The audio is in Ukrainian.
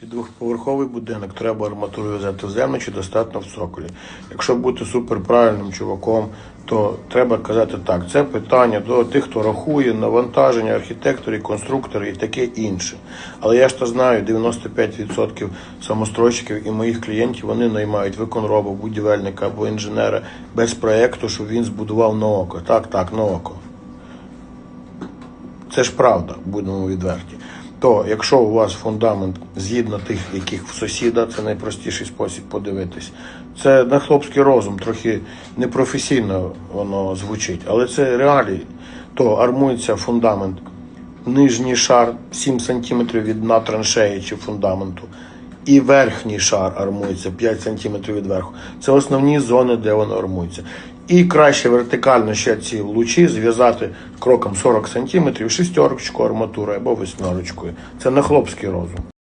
Під двохповерховий будинок треба арматуру взяти в землю чи достатньо в цоколі. Якщо бути суперправильним чуваком, то треба казати так. Це питання до тих, хто рахує навантаження, архітекторів, конструкторів і таке інше. Але я ж то знаю, 95% самостройщиків і моїх клієнтів вони наймають виконроба, будівельника або інженера без проєкту, щоб він збудував на око. Так, так, на око. Це ж правда, будемо відверті. То якщо у вас фундамент згідно тих, яких в сусіда, це найпростіший спосіб подивитись. Це на хлопський розум, трохи непрофесійно воно звучить, але це реалії. То армується фундамент. Нижній шар 7 см від дна траншеї чи фундаменту. І верхній шар армується 5 см від верху. Це основні зони, де воно армується. І краще вертикально ще ці лучі зв'язати кроком 40 см, шестерочку арматури або восьмерочкою. Це на хлопський розум.